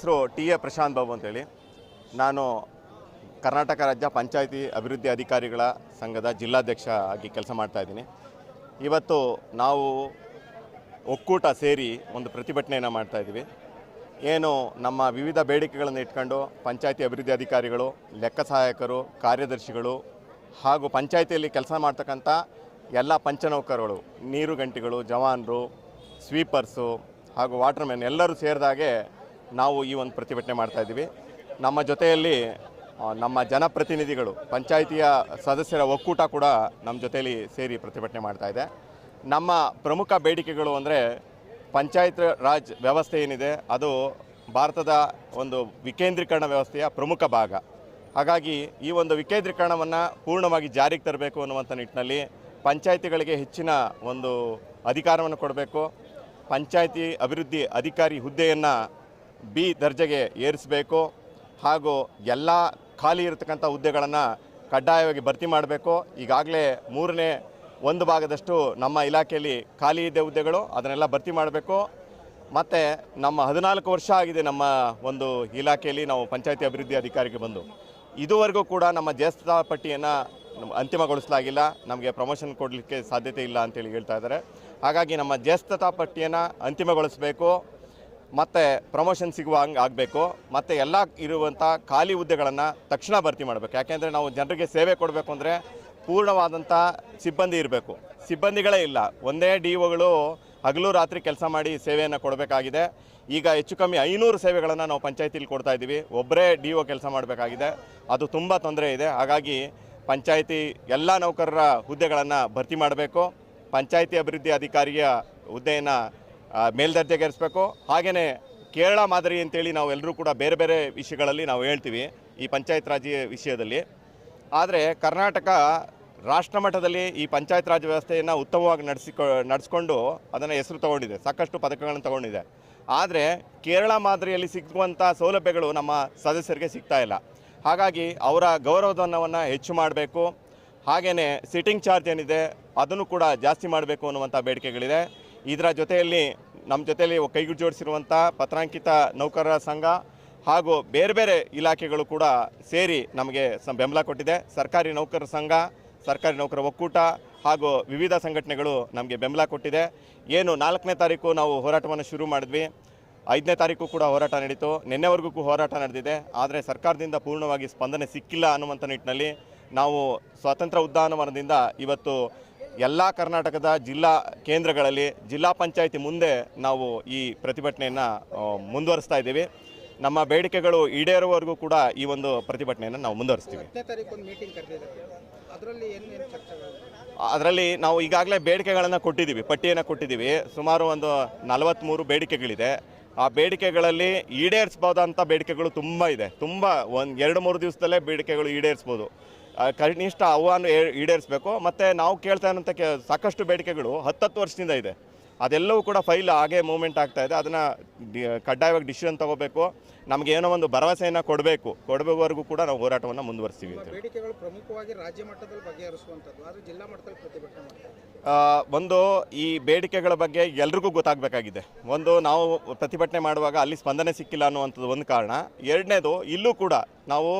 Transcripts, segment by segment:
ಹೆಸರು T A Prashant Babu ಅಂತೇಳಿ. ನಾನು ಕರ್ನಾಟಕ ರಾಜ್ಯ ಪಂಚಾಯಿತಿ ಅಭಿವೃದ್ಧಿ ಅಧಿಕಾರಿಗಳ ಸಂಘದ ಜಿಲ್ಲಾಧ್ಯಕ್ಷ ಆಗಿ ಕೆಲಸ ಮಾಡ್ತಾ ಇದ್ದೀನಿ. ಇವತ್ತು ನಾವು ಒಕ್ಕೂಟ ಸೇರಿ ಒಂದು ಪ್ರತಿಭಟನೆಯನ್ನು ಮಾಡ್ತಾ ಇದ್ದೀವಿ. ಏನು ನಮ್ಮ ವಿವಿಧ ಬೇಡಿಕೆಗಳನ್ನು ಇಟ್ಕೊಂಡು ಪಂಚಾಯಿತಿ ಅಭಿವೃದ್ಧಿ ಅಧಿಕಾರಿಗಳು, ಲೆಕ್ಕ ಸಹಾಯಕರು, ಕಾರ್ಯದರ್ಶಿಗಳು ಹಾಗೂ ಪಂಚಾಯಿತಿಯಲ್ಲಿ ಕೆಲಸ ಮಾಡ್ತಕ್ಕಂಥ ಎಲ್ಲ ಪಂಚನೌಕರುಗಳು, ನೀರು ಗಂಟಿಗಳು, ಜವಾನರು, ಸ್ವೀಪರ್ಸು ಹಾಗೂ ವಾಟರ್ಮ್ಯಾನ್ ಎಲ್ಲರೂ ಸೇರಿದಾಗೆ ನಾವು ಈ ಒಂದು ಪ್ರತಿಭಟನೆ ಮಾಡ್ತಾ ಇದ್ದೀವಿ. ನಮ್ಮ ಜೊತೆಯಲ್ಲಿ ನಮ್ಮ ಜನಪ್ರತಿನಿಧಿಗಳು, ಪಂಚಾಯಿತಿಯ ಸದಸ್ಯರ ಒಕ್ಕೂಟ ಕೂಡ ನಮ್ಮ ಜೊತೆಯಲ್ಲಿ ಸೇರಿ ಪ್ರತಿಭಟನೆ ಮಾಡ್ತಾ ಇದೆ. ನಮ್ಮ ಪ್ರಮುಖ ಬೇಡಿಕೆಗಳು ಅಂದರೆ ಪಂಚಾಯತ್ ರಾಜ್ ವ್ಯವಸ್ಥೆ ಏನಿದೆ, ಅದು ಭಾರತದ ಒಂದು ವಿಕೇಂದ್ರೀಕರಣ ವ್ಯವಸ್ಥೆಯ ಪ್ರಮುಖ ಭಾಗ. ಹಾಗಾಗಿ ಈ ಒಂದು ವಿಕೇಂದ್ರೀಕರಣವನ್ನು ಪೂರ್ಣವಾಗಿ ಜಾರಿಗೆ ತರಬೇಕು ಅನ್ನುವಂಥ ನಿಟ್ಟಿನಲ್ಲಿ ಪಂಚಾಯಿತಿಗಳಿಗೆ ಹೆಚ್ಚಿನ ಒಂದು ಅಧಿಕಾರವನ್ನು ಕೊಡಬೇಕು. ಪಂಚಾಯಿತಿ ಅಭಿವೃದ್ಧಿ ಅಧಿಕಾರಿ ಹುದ್ದೆಯನ್ನು ಬಿ ದರ್ಜೆಗೆ ಏರಿಸಬೇಕು ಹಾಗೂ ಎಲ್ಲ ಖಾಲಿ ಇರತಕ್ಕಂಥ ಹುದ್ದೆಗಳನ್ನು ಕಡ್ಡಾಯವಾಗಿ ಭರ್ತಿ ಮಾಡಬೇಕು. ಈಗಾಗಲೇ ಮೂರನೇ ಒಂದು ಭಾಗದಷ್ಟು ನಮ್ಮ ಇಲಾಖೆಯಲ್ಲಿ ಖಾಲಿ ಇದೆ ಹುದ್ದೆಗಳು, ಅದನ್ನೆಲ್ಲ ಭರ್ತಿ ಮಾಡಬೇಕು. ಮತ್ತು ನಮ್ಮ ಹದಿನಾಲ್ಕು ವರ್ಷ ಆಗಿದೆ ನಮ್ಮ ಒಂದು ಇಲಾಖೆಯಲ್ಲಿ ನಾವು ಪಂಚಾಯತಿ ಅಭಿವೃದ್ಧಿ ಅಧಿಕಾರಿಗೆ ಬಂದು. ಇದುವರೆಗೂ ಕೂಡ ನಮ್ಮ ಜ್ಯೇಷ್ಠ ಪಟ್ಟಿಯನ್ನು ಅಂತಿಮಗೊಳಿಸಲಾಗಿಲ್ಲ. ನಮಗೆ ಪ್ರಮೋಷನ್ ಕೊಡಲಿಕ್ಕೆ ಸಾಧ್ಯತೆ ಇಲ್ಲ ಅಂತೇಳಿ ಹೇಳ್ತಾ ಇದ್ದಾರೆ. ಹಾಗಾಗಿ ನಮ್ಮ ಜ್ಯೇಷ್ಠತಾ ಪಟ್ಟಿಯನ್ನು ಅಂತಿಮಗೊಳಿಸಬೇಕು. ಮತ್ತು ಪ್ರಮೋಷನ್ ಸಿಗುವ ಹಂಗೆ ಆಗಬೇಕು. ಮತ್ತು ಎಲ್ಲ ಇರುವಂಥ ಖಾಲಿ ಹುದ್ದೆಗಳನ್ನು ತಕ್ಷಣ ಭರ್ತಿ ಮಾಡಬೇಕು. ಯಾಕೆಂದರೆ ನಾವು ಜನರಿಗೆ ಸೇವೆ ಕೊಡಬೇಕು ಅಂದರೆ ಪೂರ್ಣವಾದಂಥ ಸಿಬ್ಬಂದಿ ಇರಬೇಕು. ಸಿಬ್ಬಂದಿಗಳೇ ಇಲ್ಲ. ಒಂದೇ ಡಿ ಒಗಳು ಹಗಲು ರಾತ್ರಿ ಕೆಲಸ ಮಾಡಿ ಸೇವೆಯನ್ನು ಕೊಡಬೇಕಾಗಿದೆ. ಈಗ ಹೆಚ್ಚು ಕಮ್ಮಿ ಐನೂರು ಸೇವೆಗಳನ್ನು ನಾವು ಪಂಚಾಯತಿಲಿ ಕೊಡ್ತಾ ಇದ್ದೀವಿ. ಒಬ್ಬರೇ ಡಿ ಒ ಕೆಲಸ ಮಾಡಬೇಕಾಗಿದೆ. ಅದು ತುಂಬ ತೊಂದರೆ ಇದೆ. ಹಾಗಾಗಿ ಪಂಚಾಯಿತಿ ಎಲ್ಲ ನೌಕರರ ಹುದ್ದೆಗಳನ್ನು ಭರ್ತಿ ಮಾಡಬೇಕು. ಪಂಚಾಯತಿ ಅಭಿವೃದ್ಧಿ ಅಧಿಕಾರಿಯ ಹುದ್ದೆಯನ್ನು ಮೇಲ್ದರ್ಜೆಗೇರಿಸಬೇಕು ಹಾಗೆಯೇ ಕೇರಳ ಮಾದರಿ ಅಂತೇಳಿ ನಾವು ಎಲ್ಲರೂ ಕೂಡ ಬೇರೆ ಬೇರೆ ವಿಷಯಗಳಲ್ಲಿ ನಾವು ಹೇಳ್ತೀವಿ ಈ ಪಂಚಾಯತ್ ರಾಜ್ ವಿಷಯದಲ್ಲಿ. ಆದರೆ ಕರ್ನಾಟಕ ರಾಷ್ಟ್ರ ಮಟ್ಟದಲ್ಲಿ ಈ ಪಂಚಾಯತ್ ರಾಜ್ ವ್ಯವಸ್ಥೆಯನ್ನು ಉತ್ತಮವಾಗಿ ನಡೆಸಿಕೊ, ನಡೆಸ್ಕೊಂಡು ಅದನ್ನು ಹೆಸರು ತಗೊಂಡಿದೆ. ಸಾಕಷ್ಟು ಪದಕಗಳನ್ನು ತಗೊಂಡಿದೆ. ಆದರೆ ಕೇರಳ ಮಾದರಿಯಲ್ಲಿ ಸಿಗುವಂಥ ಸೌಲಭ್ಯಗಳು ನಮ್ಮ ಸದಸ್ಯರಿಗೆ ಸಿಗ್ತಾ ಇಲ್ಲ. ಹಾಗಾಗಿ ಅವರ ಗೌರವಧನವನ್ನು ಹೆಚ್ಚು ಮಾಡಬೇಕು. ಹಾಗೆಯೇ ಸಿಟ್ಟಿಂಗ್ ಚಾರ್ಜ್ ಏನಿದೆ ಅದನ್ನು ಕೂಡ ಜಾಸ್ತಿ ಮಾಡಬೇಕು ಅನ್ನುವಂಥ ಬೇಡಿಕೆಗಳಿದೆ. ಇದರ ಜೊತೆಯಲ್ಲಿ ನಮ್ಮ ಜೊತೆಯಲ್ಲಿ ಕೈ ಜೋಡಿಸಿರುವಂಥ ಪತ್ರಾಂಕಿತ ನೌಕರರ ಸಂಘ ಹಾಗೂ ಬೇರೆ ಬೇರೆ ಇಲಾಖೆಗಳು ಕೂಡ ಸೇರಿ ನಮಗೆ ಬೆಂಬಲ ಕೊಟ್ಟಿದೆ. ಸರ್ಕಾರಿ ನೌಕರರ ಸಂಘ, ಸರ್ಕಾರಿ ನೌಕರ ಒಕ್ಕೂಟ ಹಾಗೂ ವಿವಿಧ ಸಂಘಟನೆಗಳು ನಮಗೆ ಬೆಂಬಲ ಕೊಟ್ಟಿದೆ. ಏನು ನಾಲ್ಕನೇ ತಾರೀಕು ನಾವು ಹೋರಾಟವನ್ನು ಶುರು ಮಾಡಿದ್ವಿ. ಐದನೇ ತಾರೀಕು ಕೂಡ ಹೋರಾಟ ನಡೀತು. ನಿನ್ನೆವರೆಗೂ ಹೋರಾಟ ನಡೆದಿದೆ. ಆದರೆ ಸರ್ಕಾರದಿಂದ ಪೂರ್ಣವಾಗಿ ಸ್ಪಂದನೆ ಸಿಕ್ಕಿಲ್ಲ ಅನ್ನುವಂಥ ನಿಟ್ಟಿನಲ್ಲಿ ನಾವು ಸ್ವಾತಂತ್ರ್ಯ ಉದ್ಯಾನವನದಿಂದ ಇವತ್ತು ಎಲ್ಲ ಕರ್ನಾಟಕದ ಜಿಲ್ಲಾ ಕೇಂದ್ರಗಳಲ್ಲಿ ಜಿಲ್ಲಾ ಪಂಚಾಯಿತಿ ಮುಂದೆ ನಾವು ಈ ಪ್ರತಿಭಟನೆಯನ್ನು ಮುಂದುವರಿಸ್ತಾ ಇದ್ದೀವಿ. ನಮ್ಮ ಬೇಡಿಕೆಗಳು ಈಡೇರುವವರೆಗೂ ಕೂಡ ಈ ಒಂದು ಪ್ರತಿಭಟನೆಯನ್ನು ನಾವು ಮುಂದುವರಿಸ್ತೀವಿ. ಅದರಲ್ಲಿ ನಾವು ಈಗಾಗಲೇ ಬೇಡಿಕೆಗಳನ್ನು ಕೊಟ್ಟಿದ್ದೀವಿ ಪಟ್ಟಿಯನ್ನು ಕೊಟ್ಟಿದ್ದೀವಿ. ಸುಮಾರು ಒಂದು ನಲವತ್ತ್ಮೂರು ಬೇಡಿಕೆಗಳಿದೆ. ಆ ಬೇಡಿಕೆಗಳಲ್ಲಿ ಈಡೇರಿಸ್ಬೋದಂಥ ಬೇಡಿಕೆಗಳು ತುಂಬ ಇದೆ. ತುಂಬ ಒಂದು ಎರಡು ಮೂರು ದಿವಸದಲ್ಲೇ ಬೇಡಿಕೆಗಳು ಈಡೇರಿಸ್ಬೋದು. ಕನಿಷ್ಠ ಆಹ್ವಾನ ಈಡೇರಿಸಬೇಕು. ಮತ್ತು ನಾವು ಕೇಳ್ತಾ ಇರೋಂಥ ಕೆ ಸಾಕಷ್ಟು ಬೇಡಿಕೆಗಳು ಹತ್ತತ್ತು ವರ್ಷದಿಂದ ಇದೆ. ಅದೆಲ್ಲವೂ ಕೂಡ ಫೈಲ್ ಹಾಗೆ ಮೂವ್ಮೆಂಟ್ ಆಗ್ತಾ ಇದೆ. ಅದನ್ನು ಕಡ್ಡಾಯವಾಗಿ ಡಿಸಿಷನ್ ತಗೋಬೇಕು. ನಮಗೆ ಏನೋ ಒಂದು ಭರವಸೆಯನ್ನು ಕೊಡಬೇಕು. ಕೊಡಬೇಕವರೆಗೂ ಕೂಡ ನಾವು ಹೋರಾಟವನ್ನು ಮುಂದುವರಿಸ್ತೀವಿ ಬೇಡಿಕೆಗಳು ಪ್ರಮುಖವಾಗಿ ರಾಜ್ಯ ಮಟ್ಟದಲ್ಲಿ ಬಗೆಹರಿಸುವಂಥದ್ದು ಆದರೆ ಜಿಲ್ಲಾ ಮಟ್ಟದಲ್ಲಿ ಪ್ರತಿಭಟನೆ ಒಂದು ಈ ಬೇಡಿಕೆಗಳ ಬಗ್ಗೆ ಎಲ್ರಿಗೂ ಗೊತ್ತಾಗಬೇಕಾಗಿದೆ. ಒಂದು ನಾವು ಪ್ರತಿಭಟನೆ ಮಾಡುವಾಗ ಅಲ್ಲಿ ಸ್ಪಂದನೆ ಸಿಕ್ಕಿಲ್ಲ ಅನ್ನುವಂಥದ್ದು ಒಂದು ಕಾರಣ. ಎರಡನೇದು ಇಲ್ಲೂ ಕೂಡ ನಾವು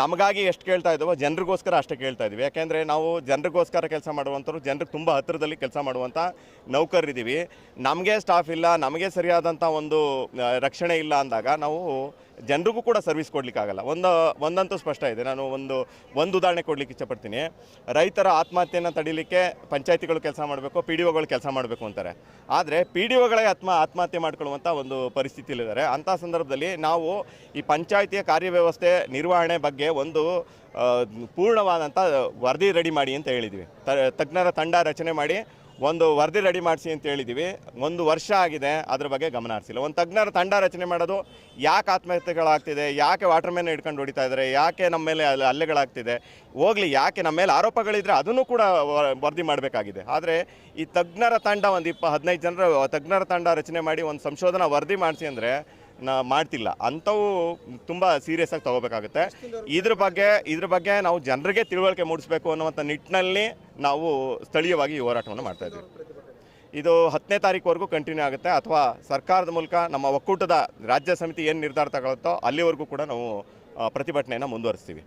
ನಮಗಾಗಿ ಎಷ್ಟು ಕೇಳ್ತಾ ಇದ್ದೀವೋ ಜನರಿಗೋಸ್ಕರ ಅಷ್ಟೇ ಕೇಳ್ತಾ ಇದ್ದೀವಿ. ಯಾಕೆಂದರೆ ನಾವು ಜನರಿಗೋಸ್ಕರ ಕೆಲಸ ಮಾಡುವಂಥವ್ರು ಜನರಿಗೆ ತುಂಬ ಹತ್ತಿರದಲ್ಲಿ ಕೆಲಸ ಮಾಡುವಂಥ ನೌಕರರಿದ್ದೀವಿ. ನಮಗೆ ಸ್ಟಾಫ್ ಇಲ್ಲ, ನಮಗೆ ಸರಿಯಾದಂಥ ಒಂದು ರಕ್ಷಣೆ ಇಲ್ಲ ಅಂದಾಗ ನಾವು ಜನರಿಗೂ ಕೂಡ ಸರ್ವಿಸ್ ಕೊಡಲಿಕ್ಕಾಗಲ್ಲ. ಒಂದು, ಒಂದಂತೂ ಸ್ಪಷ್ಟ ಇದೆ. ನಾನು ಒಂದು ಒಂದು ಉದಾಹರಣೆ ಕೊಡಲಿಕ್ಕೆ ಇಷ್ಟಪಡ್ತೀನಿ. ರೈತರ ಆತ್ಮಹತ್ಯೆಯನ್ನು ತಡಿಲಿಕ್ಕೆ ಪಂಚಾಯತಿಗಳು ಕೆಲಸ ಮಾಡಬೇಕು ಪಿ ಡಿ ಒಗಳು ಕೆಲಸ ಮಾಡಬೇಕು ಅಂತಾರೆ. ಆದರೆ ಪಿ ಡಿ ಒಗಳೇ ಆತ್ಮ, ಆತ್ಮಹತ್ಯೆ ಮಾಡ್ಕೊಳ್ಳುವಂಥ ಒಂದು ಪರಿಸ್ಥಿತಿಯಲ್ಲಿದ್ದಾರೆ. ಅಂಥ ಸಂದರ್ಭದಲ್ಲಿ ನಾವು ಈ ಪಂಚಾಯತಿಯ ಕಾರ್ಯವ್ಯವಸ್ಥೆ ನಿರ್ವಹಣೆ ಬಗ್ಗೆ ಒಂದು ಪೂರ್ಣವಾದಂಥ ವರದಿ ರೆಡಿ ಮಾಡಿ ಅಂತ ಹೇಳಿದ್ವಿ. ತಜ್ಞರ ತಂಡ ರಚನೆ ಮಾಡಿ ಒಂದು ವರದಿ ರೆಡಿ ಮಾಡಿಸಿ ಅಂತ ಹೇಳಿದ್ದೀವಿ ಒಂದು ವರ್ಷ ಆಗಿದೆ, ಅದ್ರ ಬಗ್ಗೆ ಗಮನ ಹರಿಸಿಲ್ಲ. ಒಂದು ತಜ್ಞರ ತಂಡ ರಚನೆ ಮಾಡೋದು ಯಾಕೆ ಆತ್ಮಹತ್ಯೆಗಳಾಗ್ತಿದೆ, ಯಾಕೆ ವಾಟರ್ ಮ್ಯಾನ್ ಹಿಡ್ಕೊಂಡು ಹೊಡಿತಾ ಇದ್ದಾರೆ ಯಾಕೆ ನಮ್ಮ ಮೇಲೆ ಅಲ್ಲಿ ಹಲ್ಲೆಗಳಾಗ್ತಿದೆ, ಹೋಗ್ಲಿ ಯಾಕೆ ನಮ್ಮ ಮೇಲೆ ಆರೋಪಗಳಿದ್ರೆ ಅದನ್ನು ಕೂಡ ವರದಿ ಮಾಡಬೇಕಾಗಿದೆ. ಆದರೆ ಈ ತಜ್ಞರ ತಂಡ ಒಂದು ಇಪ್ಪ ಹದಿನೈದು ಜನರ, ತಜ್ಞರ ತಂಡ ರಚನೆ ಮಾಡಿ ಒಂದು ಸಂಶೋಧನಾ ವರದಿ ಮಾಡಿಸಿ ಅಂದರೆ ನಾ ಮಾಡ್ತಿಲ್ಲ. ಅಂಥವು ತುಂಬ ಸೀರಿಯಸ್ ಆಗಿ ತಗೋಬೇಕಾಗುತ್ತೆ. ಇದ್ರ ಬಗ್ಗೆ ಇದ್ರ ಬಗ್ಗೆ ನಾವು ಜನರಿಗೆ ತಿಳುವಳಿಕೆ ಮೂಡಿಸಬೇಕು ಅನ್ನುವಂಥ ನಿಟ್ಟಿನಲ್ಲಿ ನಾವು ಸ್ಥಳೀಯವಾಗಿ ಈ ಹೋರಾಟವನ್ನು ಮಾಡ್ತಾ ಇದ್ದೀವಿ. ಇದು ಹತ್ತನೇ ತಾರೀಕುವರೆಗೂ ಕಂಟಿನ್ಯೂ ಆಗುತ್ತೆ. ಅಥವಾ ಸರ್ಕಾರದ ಮೂಲಕ ನಮ್ಮ ಒಕ್ಕೂಟದ ರಾಜ್ಯ ಸಮಿತಿ ಏನು ನಿರ್ಧಾರ ತಗೊಳುತ್ತೋ ಅಲ್ಲಿವರೆಗೂ ಕೂಡ ನಾವು ಪ್ರತಿಭಟನೆಯನ್ನು ಮುಂದುವರಿಸ್ತೀವಿ.